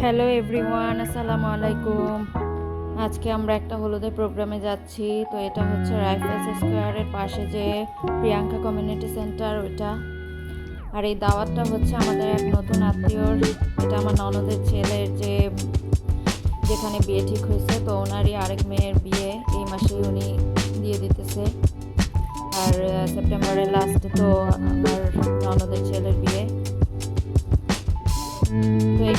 Hello everyone আসসালামু আলাইকুম আজকে আমরা একটা হলুদের প্রোগ্রামে যাচ্ছি। তো এটা হচ্ছে রাইফেলস স্কোয়ারের পাশে যে প্রিয়াঙ্কা কমিউনিটি সেন্টার ওইটা। আর এই দাওয়াতটা হচ্ছে আমাদের এক নতুন আত্মীয়র। এটা আমার ননদের ছেলের যে, যেখানে বিয়ে ঠিক হয়েছে। তো ওনারই আরেক মেয়ের বিয়ে এই মাসেই উনি দিয়ে দিতেছে। আর সেপ্টেম্বরের লাস্টে তো আমার ননদের ছেলের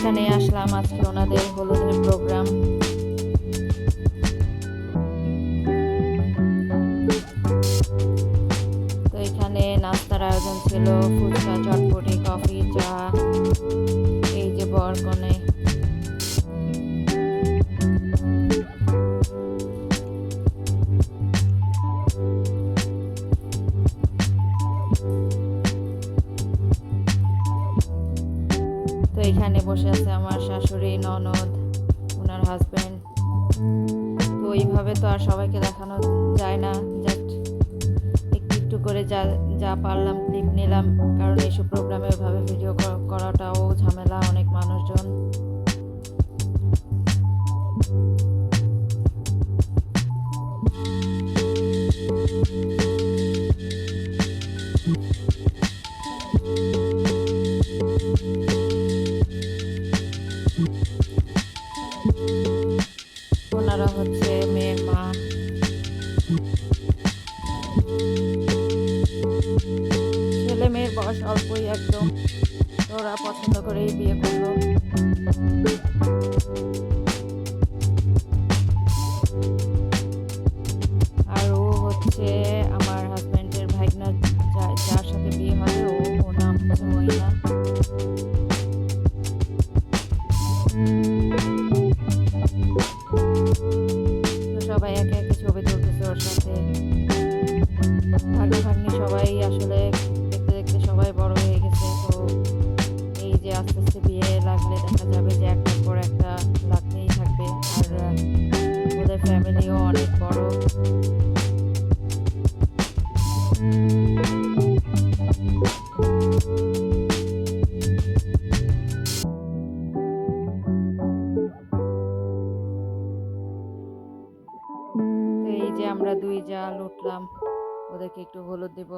এখানে আসলাম। আজকে ওনাদের হলুদের প্রোগ্রাম তো এখানে নাস্তার আয়োজন ছিল, ফুচকা, চটপটি, কফি, চা, এই যে বরকনে। বসে আছে আমার শাশুড়ি, ননদ ওনার হাজব্যান্ড তো এইভাবে তো আর সবাইকে দেখানো যায় না। জাস্ট একটু একটু করে যা যা পারলাম ক্লিপ নিলাম। কারণ এইসব প্রোগ্রামে ওইভাবে ভিডিও করাটাও ঝামেলা অনেক মানুষজন। বয়স অল্পই একদম। ওরা পছন্দ করেই বিয়ে করল তো এই যে আমরা দুই জাল উঠলাম ওদেরকে একটু হলুদ দেব।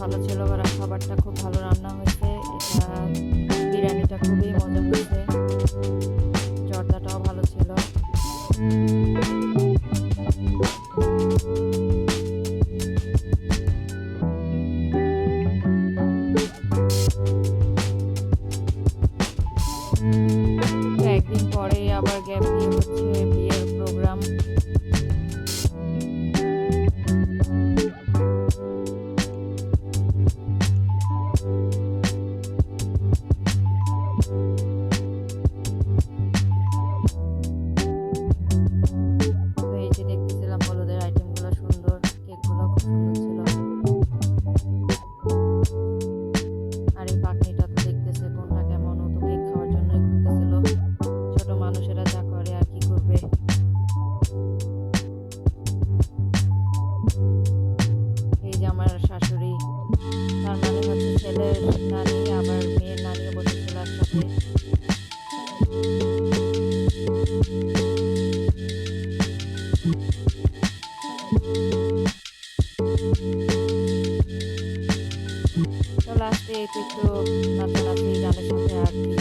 ভালো ছিল আর খাবারটা খুব ভালো রান্না হয়েছে। এটা বিরিয়ানিটা খুবই মজা হয়েছে। জর্দাটাও ভালো ছিল। একদিন পরে আবার গ্যাপ দিয়ে হচ্ছে, বিয়ের প্রোগ্রাম ছেলের নানি আবার মেয়ের নানিও বসে চলে আসছে চলে আসতে এই তো একটু নাচানাচি গানের সাথে আর কি